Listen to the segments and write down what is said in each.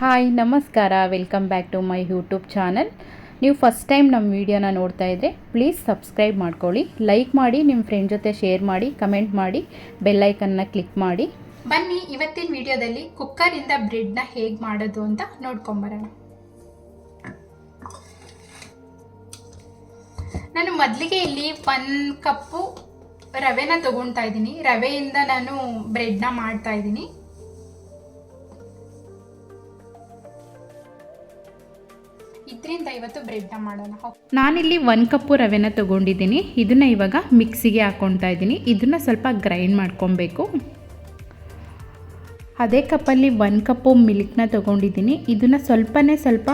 Hi, ನಮಸ್ಕಾರ. Welcome back to my YouTube channel ನೀವು first time ನಮ್ಮ ವಿಡಿಯೋನ ನೋಡ್ತಾ ಇದ್ದರೆ ಪ್ಲೀಸ್ ಸಬ್ಸ್ಕ್ರೈಬ್ ಮಾಡ್ಕೊಳ್ಳಿ. ಲೈಕ್ ಮಾಡಿ, ನಿಮ್ಮ ಫ್ರೆಂಡ್ ಜೊತೆ ಶೇರ್ ಮಾಡಿ ಕಮೆಂಟ್ ಮಾಡಿ ಬೆಲ್ಲೈಕನ್ನ ಕ್ಲಿಕ್ ಮಾಡಿ. ಬನ್ನಿ, ಇವತ್ತಿನ ವಿಡಿಯೋದಲ್ಲಿ ಕುಕ್ಕರಿಂದ ಬ್ರೆಡ್ನ ಹೇಗೆ ಮಾಡೋದು ಅಂತ ನೋಡ್ಕೊಂಬರೋಣ ನಾನು ಮೊದಲಿಗೆ ಇಲ್ಲಿ ಒನ್ ಕಪ್ಪು ರವೆನ ತಗೊಳ್ತಾ ಇದ್ದೀನಿ. ರವೆಯಿಂದ ನಾನು ಬ್ರೆಡ್ನ ಮಾಡ್ತಾ ಇದ್ದೀನಿ. ಬ್ರೆಡ್ನ ಮಾಡೋಣ. ನಾನಿಲ್ಲಿ ಒನ್ ಕಪ್ಪು ರವೆನ ತಗೊಂಡಿದ್ದೀನಿ. ಇದನ್ನು ಇವಾಗ ಮಿಕ್ಸಿಗೆ ಹಾಕೊತಾ ಇದ್ದೀನಿ. ಇದನ್ನು ಸ್ವಲ್ಪ ಗ್ರೈಂಡ್ ಮಾಡ್ಕೊಬೇಕು. ಅದೇ ಕಪ್ಪಲ್ಲಿ ಒನ್ ಕಪ್ಪು ಮಿಲ್ಕ್ನ ತೊಗೊಂಡಿದ್ದೀನಿ. ಇದನ್ನು ಸ್ವಲ್ಪನೇ ಸ್ವಲ್ಪ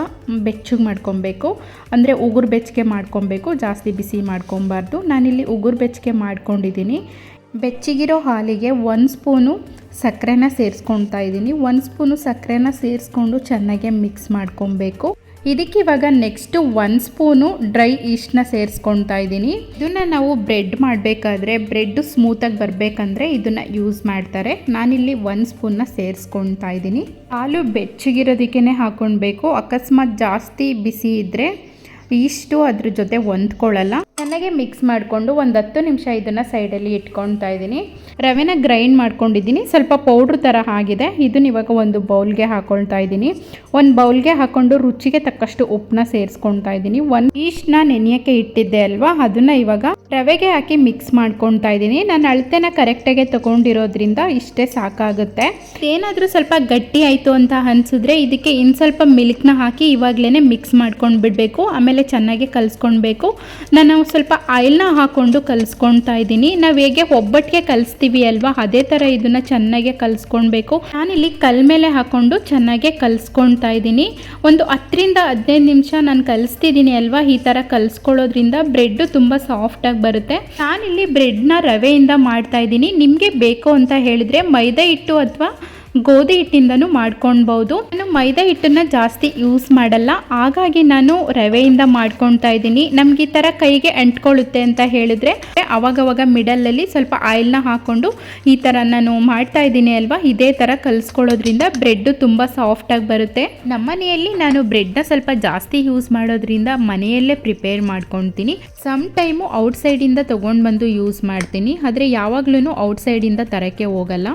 ಬೆಚ್ಚಗೆ ಮಾಡ್ಕೊಬೇಕು. ಅಂದರೆ ಉಗುರು ಬೆಚ್ಚಗೆ ಮಾಡ್ಕೊಬೇಕು. ಜಾಸ್ತಿ ಬಿಸಿ ಮಾಡ್ಕೊಬಾರ್ದು. ನಾನಿಲ್ಲಿ ಉಗುರು ಬೆಚ್ಚಗೆ ಮಾಡ್ಕೊಂಡಿದ್ದೀನಿ. ಬೆಚ್ಚಗಿರೋ ಹಾಲಿಗೆ ಒಂದು ಸ್ಪೂನು ಸಕ್ಕರೆನ ಸೇರಿಸ್ಕೊಳ್ತಾ ಇದ್ದೀನಿ. ಒಂದು ಸ್ಪೂನು ಸಕ್ಕರೆನ ಸೇರಿಸ್ಕೊಂಡು ಚೆನ್ನಾಗಿ ಮಿಕ್ಸ್ ಮಾಡ್ಕೊಬೇಕು. ಇದಕ್ಕೆ ಇವಾಗ ನೆಕ್ಸ್ಟು ಒಂದು ಸ್ಪೂನು ಡ್ರೈ ಈಸ್ಟ್ನ ಸೇರಿಸ್ಕೊಳ್ತಾ ಇದ್ದೀನಿ. ಇದನ್ನು ನಾವು ಬ್ರೆಡ್ ಮಾಡಬೇಕಾದ್ರೆ ಬ್ರೆಡ್ ಸ್ಮೂತಾಗಿ ಬರಬೇಕಂದ್ರೆ ಇದನ್ನು ಯೂಸ್ ಮಾಡ್ತಾರೆ. ನಾನಿಲ್ಲಿ ಒಂದು ಸ್ಪೂನ್ನ ಸೇರಿಸ್ಕೊಳ್ತಾ ಇದ್ದೀನಿ. ಹಾಲು ಬೆಚ್ಚಗಿರೋದಕ್ಕೇ ಹಾಕ್ಕೊಳ್ಬೇಕು. ಅಕಸ್ಮಾತ್ ಜಾಸ್ತಿ ಬಿಸಿ ಇದ್ದರೆ ಇಷ್ಟು ಅದ್ರ ಜೊತೆ ಹೊಂದ್ಕೊಳ್ಳಲ್ಲ. ಚೆನ್ನಾಗಿ ಮಿಕ್ಸ್ ಮಾಡಿಕೊಂಡು ಒಂದು ಹತ್ತು ನಿಮಿಷ ಇದನ್ನು ಸೈಡಲ್ಲಿ ಇಟ್ಕೊಳ್ತಾ ಇದ್ದೀನಿ. ರವೆನ ಗ್ರೈಂಡ್ ಮಾಡ್ಕೊಂಡಿದ್ದೀನಿ. ಸ್ವಲ್ಪ ಪೌಡ್ರ್ ಥರ ಆಗಿದೆ. ಇದನ್ನ ಇವಾಗ ಒಂದು ಬೌಲ್ಗೆ ಹಾಕೊಳ್ತಾ ಇದ್ದೀನಿ. ಒಂದು ಬೌಲ್ಗೆ ಹಾಕ್ಕೊಂಡು ರುಚಿಗೆ ತಕ್ಕಷ್ಟು ಉಪ್ಪನ್ನ ಸೇರಿಸ್ಕೊಳ್ತಾ ಇದ್ದೀನಿ. ಒಂದು ಈಸ್ಟ್ನ ನೆನೆಯೋಕ್ಕೆ ಇಟ್ಟಿದ್ದೆ ಅಲ್ವಾ? ಅದನ್ನು ಇವಾಗ ರವೆಗೆ ಹಾಕಿ ಮಿಕ್ಸ್ ಮಾಡ್ಕೊಳ್ತಾ ಇದ್ದೀನಿ. ನಾನು ಅಳತೆನ ಕರೆಕ್ಟಾಗೆ ತೊಗೊಂಡಿರೋದ್ರಿಂದ ಇಷ್ಟೇ ಸಾಕಾಗುತ್ತೆ. ಏನಾದರೂ ಸ್ವಲ್ಪ ಗಟ್ಟಿ ಆಯಿತು ಅಂತ ಅನಿಸಿದ್ರೆ ಇದಕ್ಕೆ ಇನ್ನು ಸ್ವಲ್ಪ ಮಿಲ್ಕ್ನ ಹಾಕಿ ಇವಾಗಲೇ ಮಿಕ್ಸ್ ಮಾಡ್ಕೊಂಡು ಬಿಡಬೇಕು ಆಮೇಲೆ ಚೆನ್ನಾಗಿ ಕಲಿಸ್ಕೊಳ್ಬೇಕು. ನಾನು ಸ್ವಲ್ಪ ಆಯಿಲ್ನ ಹಾಕ್ಕೊಂಡು ಕಲಿಸ್ಕೊಳ್ತಾ ಇದ್ದೀನಿ. ನಾವು ಹೇಗೆ ಒಬ್ಬಟ್ಟಿಗೆ ಕಲಿಸ್ತೀವಿ ಅಲ್ವಾ, ಅದೇ ಥರ ಇದನ್ನು ಚೆನ್ನಾಗಿ ಕಲಿಸ್ಕೊಳ್ಬೇಕು. ನಾನಿಲ್ಲಿ ಕಲ್ ಮೇಲೆ ಹಾಕ್ಕೊಂಡು ಚೆನ್ನಾಗೆ ಕಲಿಸ್ಕೊಳ್ತಾ ಇದ್ದೀನಿ. ಒಂದು ಹತ್ತರಿಂದ ಹದಿನೈದು ನಿಮಿಷ ನಾನು ಕಲಿಸ್ತಿದ್ದೀನಿ ಅಲ್ವಾ, ಈ ಥರ ಕಲಿಸ್ಕೊಳ್ಳೋದ್ರಿಂದ ಬ್ರೆಡ್ಡು ತುಂಬ ಸಾಫ್ಟಾಗಿ ಬರುತ್ತೆ. ನಾನಿಲ್ಲಿ ಬ್ರೆಡ್ನ ರವೆಯಿಂದ ಮಾಡ್ತಾ ಇದ್ದೀನಿ. ನಿಮಗೆ ಬೇಕು ಅಂತ ಹೇಳಿದರೆ ಮೈದಾ ಹಿಟ್ಟು ಅಥವಾ ಗೋಧಿ ಹಿಟ್ಟಿಂದನೂ ಮಾಡ್ಕೊಳ್ಬೋದು ನಾನು ಮೈದಾ ಹಿಟ್ಟನ್ನು ಜಾಸ್ತಿ ಯೂಸ್ ಮಾಡಲ್ಲ. ಹಾಗಾಗಿ ನಾನು ರವೆಯಿಂದ ಮಾಡ್ಕೊಳ್ತಾ ಇದ್ದೀನಿ. ನಮ್ಗೆ ಈ ಥರ ಕೈಗೆ ಅಂಟ್ಕೊಳ್ಳುತ್ತೆ ಅಂತ ಹೇಳಿದ್ರೆ ಅವಾಗವಾಗ ಮಿಡಲಲ್ಲಿ ಸ್ವಲ್ಪ ಆಯಿಲ್ನ ಹಾಕ್ಕೊಂಡು ಈ ಥರ ನಾನು ಮಾಡ್ತಾ ಇದ್ದೀನಿ ಅಲ್ವಾ? ಇದೇ ಥರ ಕಲಿಸ್ಕೊಳ್ಳೋದ್ರಿಂದ ಬ್ರೆಡ್ ತುಂಬ ಸಾಫ್ಟಾಗಿ ಬರುತ್ತೆ. ನಮ್ಮ ಮನೆಯಲ್ಲಿ ನಾನು ಬ್ರೆಡ್ನ ಸ್ವಲ್ಪ ಜಾಸ್ತಿ ಯೂಸ್ ಮಾಡೋದ್ರಿಂದ ಮನೆಯಲ್ಲೇ ಪ್ರಿಪೇರ್ ಮಾಡ್ಕೊತೀನಿ ಸಮ್ ಟೈಮು ಔಟ್ಸೈಡಿಂದ ತೊಗೊಂಡು ಬಂದು ಯೂಸ್ ಮಾಡ್ತೀನಿ. ಆದರೆ ಯಾವಾಗಲೂ ಔಟ್ಸೈಡಿಂದ ತರಕ್ಕೆ ಹೋಗಲ್ಲ.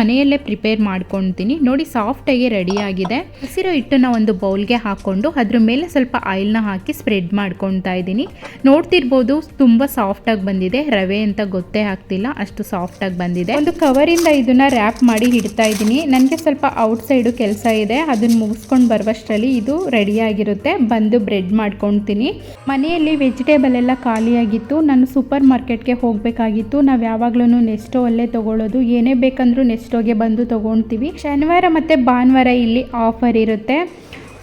ಮನೆಯಲ್ಲೇ ಪ್ರಿಪೇರ್ ಮಾಡ್ಕೊಳ್ತೀನಿ. ನೋಡಿ ಸಾಫ್ಟಾಗಿ ರೆಡಿಯಾಗಿದೆ ಹಸಿರು ಹಿಟ್ಟನ್ನ ಒಂದು ಬೌಲ್ಗೆ ಹಾಕ್ಕೊಂಡು ಅದ್ರ ಮೇಲೆ ಸ್ವಲ್ಪ ಆಯಿಲ್ನ ಹಾಕಿ ಸ್ಪ್ರೆಡ್ ಮಾಡ್ಕೊತಾ ಇದ್ದೀನಿ. ನೋಡ್ತಿರ್ಬೋದು, ತುಂಬ ಸಾಫ್ಟಾಗಿ ಬಂದಿದೆ. ರವೆ ಅಂತ ಗೊತ್ತೇ ಆಗ್ತಿಲ್ಲ, ಅಷ್ಟು ಸಾಫ್ಟಾಗಿ ಬಂದಿದೆ. ಒಂದು ಕವರಿಂದ ಇದನ್ನ ರ್ಯಾಪ್ ಮಾಡಿ ಇಡ್ತಾ ಇದ್ದೀನಿ. ನನಗೆ ಸ್ವಲ್ಪ ಔಟ್ಸೈಡು ಕೆಲಸ ಇದೆ. ಅದನ್ನ ಮುಗಿಸ್ಕೊಂಡು ಬರುವಷ್ಟರಲ್ಲಿ ಇದು ರೆಡಿಯಾಗಿರುತ್ತೆ ಬಂದು ಬ್ರೆಡ್ ಮಾಡ್ಕೊತೀನಿ ಮನೆಯಲ್ಲಿ ವೆಜಿಟೇಬಲ್ ಎಲ್ಲ ಖಾಲಿಯಾಗಿತ್ತು ನಾನು ಸೂಪರ್ ಮಾರ್ಕೆಟ್ಗೆ ಹೋಗಬೇಕಾಗಿತ್ತು. ನಾವು ಯಾವಾಗಲೂ ನೆಸ್ಟೋ ಅಲ್ಲೇ ತೊಗೊಳ್ಳೋದು. ಏನೇ ಬೇಕಂದ್ರೂ ನೆಸ್ಟೋಗೆ ಬಂದು ತೊಗೊಳ್ತೀವಿ ಶನಿವಾರ ಮತ್ತು ಭಾನುವಾರ ಇಲ್ಲಿ ಆಫರ್ ಇರುತ್ತೆ.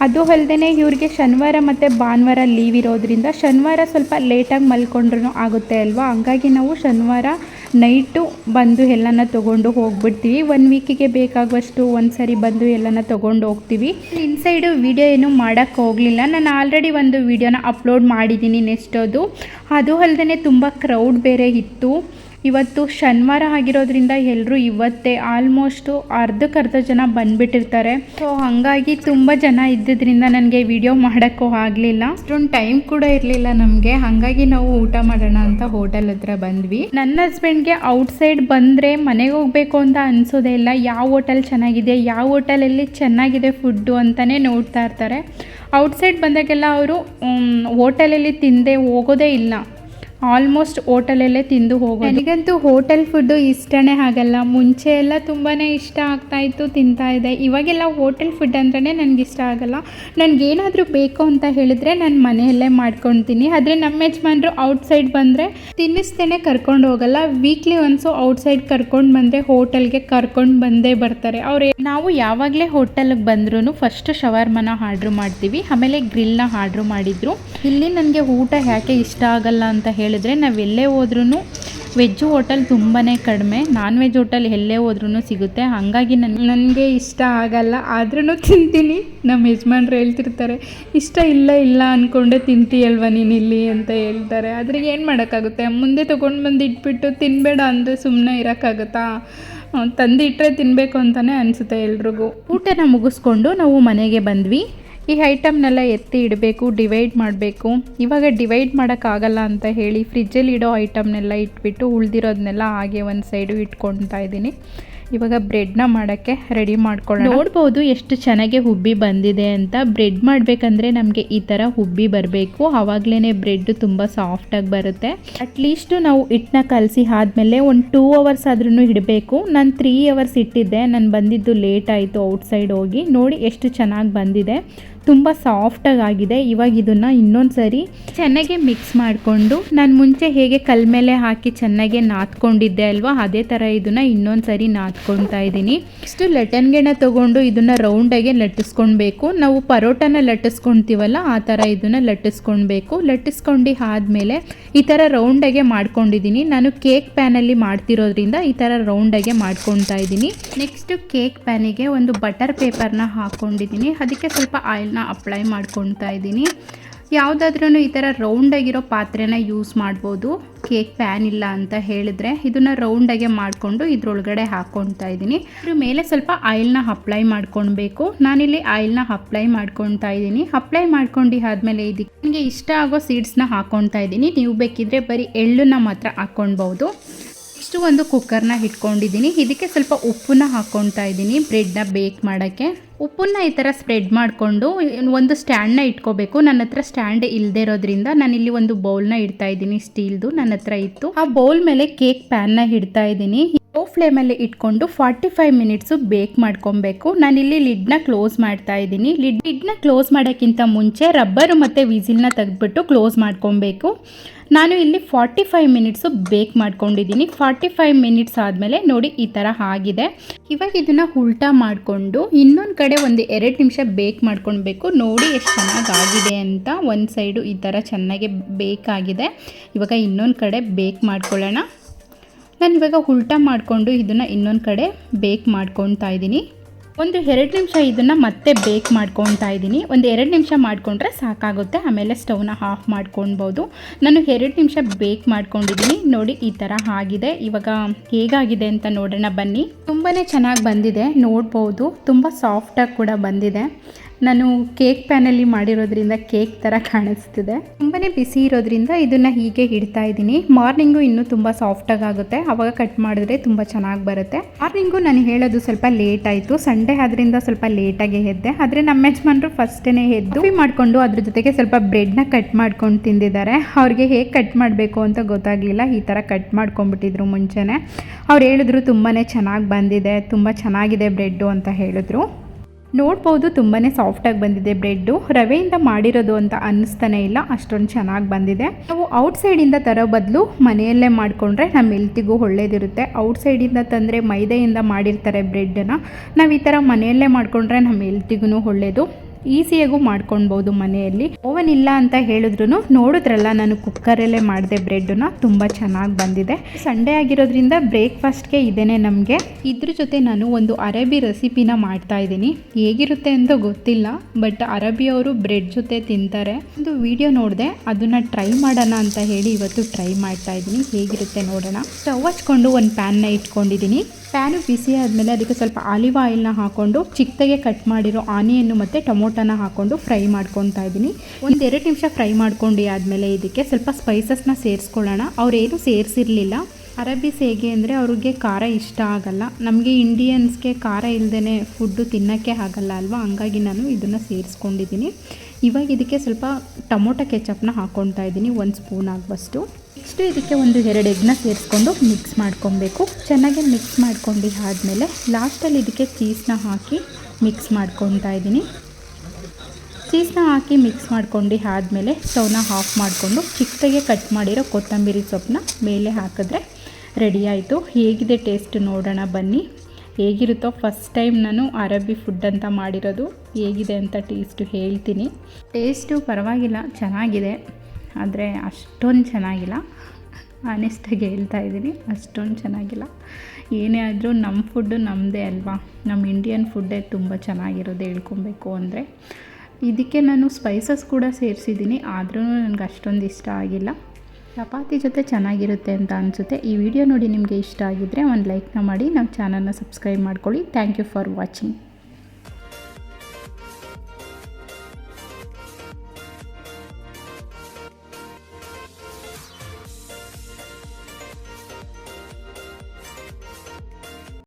ಅದು ಅಲ್ಲದೆ ಇವ್ರಿಗೆ ಶನಿವಾರ ಮತ್ತು ಭಾನುವಾರ ಲೀವ್ ಇರೋದ್ರಿಂದ ಶನಿವಾರ ಸ್ವಲ್ಪ ಲೇಟಾಗಿ ಮಲ್ಕೊಂಡ್ರೂ ಆಗುತ್ತೆ ಅಲ್ವಾ? ಹಂಗಾಗಿ ನಾವು ಶನಿವಾರ ನೈಟು ಬಂದು ಎಲ್ಲನ ತೊಗೊಂಡು ಹೋಗ್ಬಿಡ್ತೀವಿ. ಒನ್ ವೀಕಿಗೆ ಬೇಕಾಗುವಷ್ಟು ಒಂದು ಸರಿ ಬಂದು ಎಲ್ಲನ ತೊಗೊಂಡು ಹೋಗ್ತೀವಿ. ಇನ್ಸೈಡು ವಿಡಿಯೋ ಏನು ಮಾಡೋಕ್ಕೆ ಹೋಗಲಿಲ್ಲ. ನಾನು ಆಲ್ರೆಡಿ ಒಂದು ವಿಡಿಯೋನ ಅಪ್ಲೋಡ್ ಮಾಡಿದ್ದೀನಿ ನೆಕ್ಸ್ಟೋದು ಅದು. ಅಲ್ಲದೆ ತುಂಬ ಕ್ರೌಡ್ ಬೇರೆ ಇತ್ತು. ಇವತ್ತು ಶನಿವಾರ ಆಗಿರೋದ್ರಿಂದ ಎಲ್ಲರೂ ಇವತ್ತೇ ಆಲ್ಮೋಸ್ಟು ಅರ್ಧಕ್ಕರ್ಧ ಜನ ಬಂದುಬಿಟ್ಟಿರ್ತಾರೆ. ಸೊ ಹಾಗಾಗಿ ತುಂಬ ಜನ ಇದ್ದಿದ್ದರಿಂದ ನನಗೆ ವಿಡಿಯೋ ಮಾಡೋಕ್ಕೂ ಆಗಲಿಲ್ಲ. ಅಷ್ಟೊಂದು ಟೈಮ್ ಕೂಡ ಇರಲಿಲ್ಲ ನಮಗೆ. ಹಾಗಾಗಿ ನಾವು ಊಟ ಮಾಡೋಣ ಅಂತ ಹೋಟೆಲ್ ಹತ್ರ ಬಂದ್ವಿ. ನನ್ನ ಹಸ್ಬೆಂಡ್ಗೆ ಔಟ್ಸೈಡ್ ಬಂದರೆ ಮನೆಗೆ ಹೋಗಬೇಕು ಅಂತ ಅನಿಸೋದೇ ಇಲ್ಲ. ಯಾವ ಹೋಟೆಲ್ ಚೆನ್ನಾಗಿದೆ, ಯಾವ ಹೋಟೆಲಲ್ಲಿ ಚೆನ್ನಾಗಿದೆ ಫುಡ್ಡು ಅಂತಲೇ ನೋಡ್ತಾ ಇರ್ತಾರೆ. ಔಟ್ಸೈಡ್ ಬಂದಾಗೆಲ್ಲ ಅವರು ಹೋಟೆಲಲ್ಲಿ ತಿಂದೆ ಹೋಗೋದೇ ಇಲ್ಲ. ಆಲ್ಮೋಸ್ಟ್ ಹೋಟೆಲಲ್ಲೇ ತಿಂದು ಹೋಗೋ ನನಗಂತೂ ಹೋಟೆಲ್ ಫುಡ್ಡು ಇಷ್ಟನೇ ಆಗಲ್ಲ ಮುಂಚೆ ಎಲ್ಲ ತುಂಬಾ ಇಷ್ಟ ಆಗ್ತಾಯಿತ್ತು ತಿಂತಾ ಇದೆ ಇವಾಗೆಲ್ಲ ಹೋಟೆಲ್ ಫುಡ್ ಅಂದ್ರೆ ನನಗೆ ಇಷ್ಟ ಆಗಲ್ಲ. ನನಗೇನಾದರೂ ಬೇಕು ಅಂತ ಹೇಳಿದ್ರೆ ನಾನು ಮನೆಯಲ್ಲೇ ಮಾಡ್ಕೊತೀನಿ. ಆದರೆ ನಮ್ಮ ಯಜಮಾನ್ರು ಔಟ್ಸೈಡ್ ಬಂದರೆ ತಿನ್ನಿಸ್ತೇನೆ ಕರ್ಕೊಂಡು ಹೋಗಲ್ಲ. ವೀಕ್ಲಿ ಒನ್ಸು ಔಟ್ಸೈಡ್ ಕರ್ಕೊಂಡು ಬಂದರೆ ಹೋಟೆಲ್ಗೆ ಕರ್ಕೊಂಡು ಬಂದೇ ಬರ್ತಾರೆ. ಅವ್ರು ನಾವು ಯಾವಾಗಲೇ ಹೋಟೆಲ್ಗೆ ಬಂದ್ರೂ ಫಸ್ಟ್ ಶವರ್ಮನ ಆರ್ಡ್ರ್ ಮಾಡ್ತೀವಿ. ಆಮೇಲೆ ಗ್ರಿಲ್ನ ಆರ್ಡ್ರ್ ಮಾಡಿದ್ರು. ಇಲ್ಲಿ ನನಗೆ ಊಟ ಯಾಕೆ ಇಷ್ಟ ಆಗಲ್ಲ ಅಂತ ಹೇಳಿದ್ರೆ ನಾವು ಹೋದ್ರೂ ವೆಜ್ಜು ಹೋಟೆಲ್ ತುಂಬಾ ಕಡಿಮೆ. ನಾನ್ ವೆಜ್ ಹೋಟೆಲ್ ಎಲ್ಲೇ ಹೋದ್ರೂ ಸಿಗುತ್ತೆ. ಹಾಗಾಗಿ ನನ್ ನನಗೆ ಇಷ್ಟ ಆಗಲ್ಲ. ಆದ್ರೂ ತಿಂತೀನಿ. ನಮ್ಮ ಯಜಮಾನ್ರು ಹೇಳ್ತಿರ್ತಾರೆ, ಇಷ್ಟ ಇಲ್ಲ ಇಲ್ಲ ಅಂದ್ಕೊಂಡೆ ತಿಂತೀಯಲ್ವ ನೀನು ಇಲ್ಲಿ? ಅಂತ ಹೇಳ್ತಾರೆ. ಆದರೆ ಏನು ಮಾಡೋಕ್ಕಾಗುತ್ತೆ? ಮುಂದೆ ತೊಗೊಂಡು ಬಂದು ಇಟ್ಬಿಟ್ಟು ತಿನ್ನಬೇಡ ಅಂದರೆ ಸುಮ್ಮನೆ ಇರೋಕ್ಕಾಗುತ್ತಾ? ತಂದಿಟ್ಟರೆ ತಿನ್ನಬೇಕು ಅಂತಲೇ ಅನಿಸುತ್ತೆ ಎಲ್ರಿಗೂ. ಊಟನ ಮುಗಿಸ್ಕೊಂಡು ನಾವು ಮನೆಗೆ ಬಂದ್ವಿ. ಈ ಐಟಮ್ನೆಲ್ಲ ಎತ್ತಿ ಇಡಬೇಕು ಡಿವೈಡ್ ಮಾಡಬೇಕು. ಇವಾಗ ಡಿವೈಡ್ ಮಾಡೋಕ್ಕಾಗಲ್ಲ ಅಂತ ಹೇಳಿ ಫ್ರಿಜ್ಜಲ್ಲಿ ಇಡೋ ಐಟಮ್ನೆಲ್ಲ ಇಟ್ಬಿಟ್ಟು ಉಳಿದಿರೋದನ್ನೆಲ್ಲ ಹಾಗೆ ಒಂದು ಸೈಡು ಇಟ್ಕೊಳ್ತಾ ಇದ್ದೀನಿ. ಇವಾಗ ಬ್ರೆಡ್ನ ಮಾಡೋಕ್ಕೆ ರೆಡಿ ಮಾಡ್ಕೊಳ್ಳೋಣ. ನೋಡ್ಬೋದು ಎಷ್ಟು ಚೆನ್ನಾಗಿ ಹುಬ್ಬಿ ಬಂದಿದೆ ಅಂತ. ಬ್ರೆಡ್ ಮಾಡಬೇಕಂದ್ರೆ ನಮಗೆ ಈ ಥರ ಹುಬ್ಬಿ ಬರಬೇಕು. ಆವಾಗಲೇ ಬ್ರೆಡ್ ತುಂಬ ಸಾಫ್ಟಾಗಿ ಬರುತ್ತೆ. ಅಟ್ಲೀಸ್ಟು ನಾವು ಹಿಟ್ಟನ್ನ ಕಲಸಿ ಆದಮೇಲೆ ಒಂದು ಟೂ ಅವರ್ಸ್ ಆದ್ರೂ ಇಡಬೇಕು. ನಾನು ತ್ರೀ ಅವರ್ಸ್ ಇಟ್ಟಿದ್ದೆ. ನಾನು ಬಂದಿದ್ದು ಲೇಟ್ ಆಯಿತು ಔಟ್ಸೈಡ್ ಹೋಗಿ. ನೋಡಿ ಎಷ್ಟು ಚೆನ್ನಾಗಿ ಬಂದಿದೆ. ತುಂಬ ಸಾಫ್ಟಾಗಿ ಆಗಿದೆ ಇವಾಗ ಇದನ್ನು ಇನ್ನೊಂದು ಸರಿ ಚೆನ್ನಾಗಿ ಮಿಕ್ಸ್ ಮಾಡಿಕೊಂಡು, ನಾನು ಮುಂಚೆ ಹೇಗೆ ಕಲ್ ಮೇಲೆ ಹಾಕಿ ಚೆನ್ನಾಗಿ ನಾದ್ಕೊಂಡಿದ್ದೆ ಅಲ್ವಾ, ಅದೇ ಥರ ಇದನ್ನು ಇನ್ನೊಂದು ಸರಿ ನಾದ್ಕೊಳ್ತಾ ಇದ್ದೀನಿ. ನೆಕ್ಸ್ಟು ಲಟನ್ಗೆನ ತೊಗೊಂಡು ಇದನ್ನು ರೌಂಡಾಗೆ ಲಟ್ಟಿಸ್ಕೊಳ್ಬೇಕು ನಾವು ಪರೋಟನ ಲಟ್ಟಿಸ್ಕೊಳ್ತೀವಲ್ಲ ಆ ಥರ ಇದನ್ನು ಲಟ್ಟಿಸ್ಕೊಳ್ಬೇಕು ಲಟ್ಟಿಸ್ಕೊಂಡು ಆದಮೇಲೆ ಈ ಥರ ರೌಂಡಾಗೆ ಮಾಡ್ಕೊಂಡಿದ್ದೀನಿ. ನಾನು ಕೇಕ್ ಪ್ಯಾನಲ್ಲಿ ಮಾಡ್ತಿರೋದ್ರಿಂದ ಈ ಥರ ರೌಂಡಾಗೆ ಮಾಡ್ಕೊತಾ ಇದ್ದೀನಿ. ನೆಕ್ಸ್ಟು ಕೇಕ್ ಪ್ಯಾನಿಗೆ ಒಂದು ಬಟರ್ ಪೇಪರ್ನ ಹಾಕ್ಕೊಂಡಿದ್ದೀನಿ ಅದಕ್ಕೆ ಸ್ವಲ್ಪ ಆಯಿಲ್ನ ಅಪ್ಲೈ ಮಾಡ್ಕೊತಾ ಇದ್ದೀನಿ. ಯಾವುದಾದ್ರೂ ಈ ಥರ ರೌಂಡಾಗಿರೋ ಪಾತ್ರೆನ ಯೂಸ್ ಮಾಡ್ಬೋದು. ಕೇಕ್ ಪ್ಯಾನ್ ಇಲ್ಲ ಅಂತ ಹೇಳಿದ್ರೆ ಇದನ್ನು ರೌಂಡಾಗೆ ಮಾಡಿಕೊಂಡು ಇದ್ರೊಳಗಡೆ ಹಾಕ್ಕೊಳ್ತಾ ಇದ್ದೀನಿ. ಇದ್ರ ಮೇಲೆ ಸ್ವಲ್ಪ ಆಯಿಲ್ನ ಅಪ್ಲೈ ಮಾಡ್ಕೊಳ್ಬೇಕು. ನಾನಿಲ್ಲಿ ಆಯಿಲ್ನ ಅಪ್ಲೈ ಮಾಡ್ಕೊಳ್ತಾ ಇದ್ದೀನಿ. ಅಪ್ಲೈ ಮಾಡ್ಕೊಂಡು ಆದಮೇಲೆ ಇದಕ್ಕೆ ನನಗೆ ಇಷ್ಟ ಆಗೋ ಸೀಡ್ಸ್ನ ಹಾಕ್ಕೊಳ್ತಾ ಇದ್ದೀನಿ. ನೀವು ಬೇಕಿದ್ರೆ ಬರೀ ಎಳ್ಳನ್ನ ಮಾತ್ರ ಹಾಕ್ಕೊಳ್ಬೋದು ನೆಕ್ಸ್ಟು ಒಂದು ಕುಕ್ಕರ್ನ ಇಟ್ಕೊಂಡಿದ್ದೀನಿ ಇದಕ್ಕೆ ಸ್ವಲ್ಪ ಉಪ್ಪನ್ನ ಹಾಕ್ಕೊಳ್ತಾ ಇದ್ದೀನಿ. ಬ್ರೆಡ್ನ ಬೇಕ್ ಮಾಡೋಕ್ಕೆ. ಉಪ್ಪನ್ನ ಈ ಥರ ಸ್ಪ್ರೆಡ್ ಮಾಡಿಕೊಂಡು, ಒಂದು ಸ್ಟ್ಯಾಂಡ್ನ ಇಟ್ಕೋಬೇಕು. ನನ್ನ ಹತ್ರ ಸ್ಟ್ಯಾಂಡ್ ಇಲ್ಲದೆ ಇರೋದ್ರಿಂದ ನಾನಿಲ್ಲಿ ಒಂದು ಬೌಲ್ನ ಇಡ್ತಾ ಇದ್ದೀನಿ. ಸ್ಟೀಲ್ದು ನನ್ನ ಹತ್ರ ಇತ್ತು. ಆ ಬೌಲ್ ಮೇಲೆ ಕೇಕ್ ಪ್ಯಾನ್ನ ಇಡ್ತಾ ಇದ್ದೀನಿ. ಲೋ ಫ್ಲೇಮಲ್ಲಿ ಇಟ್ಕೊಂಡು ಫಾರ್ಟಿ ಫೈವ್ ಮಿನಿಟ್ಸು ಬೇಕ್ ಮಾಡ್ಕೊಬೇಕು. ನಾನಿಲ್ಲಿ ಲಿಡ್ನ ಕ್ಲೋಸ್ ಮಾಡ್ತಾ ಇದ್ದೀನಿ. ಲಿಡ್ ಲಿಡ್ನ ಕ್ಲೋಸ್ ಮಾಡೋಕ್ಕಿಂತ ಮುಂಚೆ ರಬ್ಬರು ಮತ್ತು ವಿಸಿಲ್ನ ತೆಗೆದ್ಬಿಟ್ಟು ಕ್ಲೋಸ್ ಮಾಡ್ಕೊಬೇಕು. ನಾನು ಇಲ್ಲಿ ಫಾರ್ಟಿ ಫೈವ್ ಮಿನಿಟ್ಸು ಬೇಕ್ ಮಾಡ್ಕೊಂಡಿದ್ದೀನಿ. ಫಾರ್ಟಿ ಫೈವ್ ಮಿನಿಟ್ಸ್ ಆದಮೇಲೆ ನೋಡಿ ಈ ಥರ ಆಗಿದೆ. ಇವಾಗ ಇದನ್ನು ಉಲ್ಟಾ ಮಾಡಿಕೊಂಡು ಇನ್ನೊಂದು ಕಡೆ ಒಂದು ಎರಡು ನಿಮಿಷ ಬೇಕ್ ಮಾಡ್ಕೊಳ್ಬೇಕು. ನೋಡಿ ಎಷ್ಟು ಚೆನ್ನಾಗಿ ಆಗಿದೆ ಅಂತ. ಒಂದು ಸೈಡು ಈ ಥರ ಚೆನ್ನಾಗಿ ಬೇಕಾಗಿದೆ ಇವಾಗ ಇನ್ನೊಂದು ಕಡೆ ಬೇಕ್ ಮಾಡ್ಕೊಳ್ಳೋಣ. ನಾನು ಇವಾಗ ಉಲ್ಟಾ ಮಾಡಿಕೊಂಡು ಇದನ್ನು ಇನ್ನೊಂದು ಕಡೆ ಬೇಕ್ ಮಾಡ್ಕೊತಾ ಇದ್ದೀನಿ ಒಂದು ಎರಡು ನಿಮಿಷ ಇದನ್ನು ಮತ್ತೆ ಬೇಕ್ ಮಾಡ್ಕೊತಾ ಇದ್ದೀನಿ ಒಂದು ಎರಡು ನಿಮಿಷ ಮಾಡಿಕೊಂಡ್ರೆ ಸಾಕಾಗುತ್ತೆ. ಆಮೇಲೆ ಸ್ಟವ್ನ ಆಫ್ ಮಾಡ್ಕೊಳ್ಬೋದು. ನಾನು ಎರಡು ನಿಮಿಷ ಬೇಕ್ ಮಾಡ್ಕೊಂಡಿದ್ದೀನಿ ನೋಡಿ ಈ ಥರ ಆಗಿದೆ. ಇವಾಗ ಹೇಗಾಗಿದೆ ಅಂತ ನೋಡೋಣ ಬನ್ನಿ. ತುಂಬಾ ಚೆನ್ನಾಗಿ ಬಂದಿದೆ. ನೋಡ್ಬೋದು. ತುಂಬ ಸಾಫ್ಟಾಗಿ ಕೂಡ ಬಂದಿದೆ. ನಾನು ಕೇಕ್ ಪ್ಯಾನಲ್ಲಿ ಮಾಡಿರೋದ್ರಿಂದ ಕೇಕ್ ಥರ ಕಾಣಿಸ್ತಿದೆ. ತುಂಬಾ ಬಿಸಿ ಇರೋದ್ರಿಂದ ಇದನ್ನು ಹೀಗೆ ಇಡ್ತಾ ಇದ್ದೀನಿ. ಮಾರ್ನಿಂಗು ಇನ್ನೂ ತುಂಬ ಸಾಫ್ಟಾಗಿ ಆಗುತ್ತೆ. ಆವಾಗ ಕಟ್ ಮಾಡಿದ್ರೆ ತುಂಬ ಚೆನ್ನಾಗಿ ಬರುತ್ತೆ. ಮಾರ್ನಿಂಗು ನಾನು ಹೇಳೋದು ಸ್ವಲ್ಪ ಲೇಟ್ ಆಯಿತು. ಸಂಡೇ ಆದ್ರಿಂದ ಸ್ವಲ್ಪ ಲೇಟಾಗಿ ಎದ್ದೆ. ಆದರೆ ನಮ್ಮ ಯಜಮಾನರು ಫಸ್ಟೇ ಎದ್ದು ಮಾಡಿಕೊಂಡು ಅದ್ರ ಜೊತೆಗೆ ಸ್ವಲ್ಪ ಬ್ರೆಡ್ನ ಕಟ್ ಮಾಡ್ಕೊಂಡು ತಿಂದಿದ್ದಾರೆ. ಅವ್ರಿಗೆ ಹೇಗೆ ಕಟ್ ಮಾಡಬೇಕು ಅಂತ ಗೊತ್ತಾಗಲಿಲ್ಲ. ಈ ಥರ ಕಟ್ ಮಾಡ್ಕೊಂಡ್ಬಿಟ್ಟಿದ್ರು ಮುಂಚೆನೇ. ಅವ್ರು ಹೇಳಿದ್ರು ತುಂಬಾ ಚೆನ್ನಾಗಿ ಬಂದಿದೆ. ತುಂಬ ಚೆನ್ನಾಗಿದೆ ಬ್ರೆಡ್ಡು ಅಂತ ಹೇಳಿದ್ರು. ನೋಡ್ಬೋದು ತುಂಬಾ ಸಾಫ್ಟಾಗಿ ಬಂದಿದೆ ಬ್ರೆಡ್ಡು ರವೆಯಿಂದ ಮಾಡಿರೋದು ಅಂತ ಅನ್ನಿಸ್ತಾನೆ ಇಲ್ಲ, ಅಷ್ಟೊಂದು ಚೆನ್ನಾಗಿ ಬಂದಿದೆ. ನಾವು ಔಟ್ಸೈಡಿಂದ ತರೋ ಬದಲು ಮನೆಯಲ್ಲೇ ಮಾಡಿಕೊಂಡ್ರೆ ನಮ್ಮ ಹೆಲ್ತಿಗೂ ಒಳ್ಳೇದಿರುತ್ತೆ. ಔಟ್ಸೈಡಿಂದ ತಂದರೆ ಮೈದೆಯಿಂದ ಮಾಡಿರ್ತಾರೆ ಬ್ರೆಡ್ಡನ್ನು ನಾವು ಈ ಥರ ಮನೆಯಲ್ಲೇ ಮಾಡಿಕೊಂಡ್ರೆ ನಮ್ಮ ಹೆಲ್ತಿಗೂ ಒಳ್ಳೆಯದು ಈಸಿಯಾಗೂ ಮಾಡ್ಕೊಳ್ಬೋದು ಮನೆಯಲ್ಲಿ. ಓವನ್ ಇಲ್ಲ ಅಂತ ಹೇಳಿದ್ರು ನೋಡಿದ್ರಲ್ಲ, ನಾನು ಕುಕ್ಕರಲ್ಲೇ ಮಾಡಿದೆ ಬ್ರೆಡ್ನ. ತುಂಬ ಚೆನ್ನಾಗಿ ಬಂದಿದೆ. ಸಂಡೇ ಆಗಿರೋದ್ರಿಂದ ಬ್ರೇಕ್ಫಾಸ್ಟ್ಗೆ ಇದೇನೆ ನಮಗೆ. ಇದ್ರ ಜೊತೆ ನಾನು ಒಂದು ಅರಬಿ ರೆಸಿಪಿನ ಮಾಡ್ತಾ ಇದ್ದೀನಿ. ಹೇಗಿರುತ್ತೆ ಅಂತ ಗೊತ್ತಿಲ್ಲ, ಬಟ್ ಅರಬಿಯವರು ಬ್ರೆಡ್ ಜೊತೆ ತಿಂತಾರೆ. ಒಂದು ವಿಡಿಯೋ ನೋಡಿದೆ, ಅದನ್ನು ಟ್ರೈ ಮಾಡೋಣ ಅಂತ ಹೇಳಿ ಇವತ್ತು ಟ್ರೈ ಮಾಡ್ತಾ ಇದ್ದೀನಿ. ಹೇಗಿರುತ್ತೆ ನೋಡೋಣ. ಸ್ಟವ್ ಹಚ್ಕೊಂಡು ಒಂದು ಪ್ಯಾನ್ನ ಇಟ್ಕೊಂಡಿದ್ದೀನಿ. ಪ್ಯಾನು ಬಿಸಿ ಆದಮೇಲೆ ಅದಕ್ಕೆ ಸ್ವಲ್ಪ ಆಲಿವ್ ಆಯಿಲ್ನ ಹಾಕ್ಕೊಂಡು ಚಿಕ್ಕದಾಗೆ ಕಟ್ ಮಾಡಿರೋ ಆನಿಯನ್ನು ಮತ್ತು ಟೊಮೊಟೊನ ಹಾಕ್ಕೊಂಡು ಫ್ರೈ ಮಾಡ್ಕೊತಾ ಇದ್ದೀನಿ. ಒಂದೆರಡು ನಿಮಿಷ ಫ್ರೈ ಮಾಡ್ಕೊಂಡು ಆದಮೇಲೆ ಇದಕ್ಕೆ ಸ್ವಲ್ಪ ಸ್ಪೈಸಸ್ನ ಸೇರಿಸ್ಕೊಳ್ಳೋಣ. ಅವರೇನು ಸೇರಿಸಿರಲಿಲ್ಲ. ಅರಬೀಸ್ ಹೇಗೆ ಅಂದರೆ ಅವ್ರಿಗೆ ಖಾರ ಇಷ್ಟ ಆಗಲ್ಲ. ನಮಗೆ ಇಂಡಿಯನ್ಸ್ಗೆ ಖಾರ ಇಲ್ಲದೇ ಫುಡ್ಡು ತಿನ್ನೋಕ್ಕೆ ಆಗಲ್ಲ ಅಲ್ವಾ? ಹಂಗಾಗಿ ನಾನು ಇದನ್ನು ಸೇರಿಸ್ಕೊಂಡಿದ್ದೀನಿ. ಇವಾಗ ಇದಕ್ಕೆ ಸ್ವಲ್ಪ ಟೊಮೊಟೊ ಕೆಚಪ್ನ ಹಾಕ್ಕೊತಾ ಇದ್ದೀನಿ, ಒಂದು ಸ್ಪೂನ್ ಆಗುವಷ್ಟು. ನೆಕ್ಸ್ಟು ಇದಕ್ಕೆ ಒಂದು ಎರಡು ಎಗ್ನ ಸೇರಿಸ್ಕೊಂಡು ಮಿಕ್ಸ್ ಮಾಡ್ಕೊಬೇಕು ಚೆನ್ನಾಗಿ ಮಿಕ್ಸ್ ಮಾಡ್ಕೊಂಡು ಆದಮೇಲೆ ಲಾಸ್ಟಲ್ಲಿ ಇದಕ್ಕೆ ಚೀಸ್ನ ಹಾಕಿ ಮಿಕ್ಸ್ ಮಾಡ್ಕೊತಾ ಇದ್ದೀನಿ. ಚೀಸ್ನ ಹಾಕಿ ಮಿಕ್ಸ್ ಮಾಡ್ಕೊಂಡು ಆದಮೇಲೆ ಸ್ಟವ್ನ ಆಫ್ ಮಾಡಿಕೊಂಡು ಚಿಕ್ಕದಾಗೆ ಕಟ್ ಮಾಡಿರೋ ಕೊತ್ತಂಬರಿ ಸೊಪ್ಪನ್ನ ಮೇಲೆ ಹಾಕಿದ್ರೆ ರೆಡಿ ಆಯಿತು. ಹೇಗಿದೆ ಟೇಸ್ಟ್ ನೋಡೋಣ, ಬನ್ನಿ. ಹೇಗಿರುತ್ತೋ ಫಸ್ಟ್ ಟೈಮ್ ನಾನು ಅರಬ್ಬಿ ಫುಡ್ ಅಂತ ಮಾಡಿರೋದು. ಹೇಗಿದೆ ಅಂತ ಟೇಸ್ಟು ಹೇಳ್ತೀನಿ. ಟೇಸ್ಟು ಪರವಾಗಿಲ್ಲ, ಚೆನ್ನಾಗಿದೆ. ಆದರೆ ಅಷ್ಟೊಂದು ಚೆನ್ನಾಗಿಲ್ಲ. ಆನೆಸ್ಟಾಗಿ ಹೇಳ್ತಾ ಇದ್ದೀನಿ, ಅಷ್ಟೊಂದು ಚೆನ್ನಾಗಿಲ್ಲ. ಏನೇ ಆದರೂ ನಮ್ಮ ಫುಡ್ಡು ನಮ್ಮದೇ ಅಲ್ವಾ? ನಮ್ಮ ಇಂಡಿಯನ್ ಫುಡ್ಡೇ ತುಂಬ ಚೆನ್ನಾಗಿರೋದು ಹೇಳ್ಕೊಬೇಕು ಅಂದರೆ. ಇದಕ್ಕೆ ನಾನು ಸ್ಪೈಸಸ್ ಕೂಡ ಸೇರಿಸಿದ್ದೀನಿ. ಆದರೂ ನನಗೆ ಅಷ್ಟೊಂದು ಇಷ್ಟ ಆಗಿಲ್ಲ. ಚಪಾತಿ ಜೊತೆ ಚೆನ್ನಾಗಿರುತ್ತೆ ಅಂತ ಅನಿಸುತ್ತೆ. ಈ ವಿಡಿಯೋ ನೋಡಿ ನಿಮಗೆ ಇಷ್ಟ ಆಗಿದ್ದರೆ ಒಂದು ಲೈಕ್ನ ಮಾಡಿ. ನಮ್ಮ ಚಾನಲ್ನ ಸಬ್ಸ್ಕ್ರೈಬ್ ಮಾಡ್ಕೊಳ್ಳಿ. Thank you for watching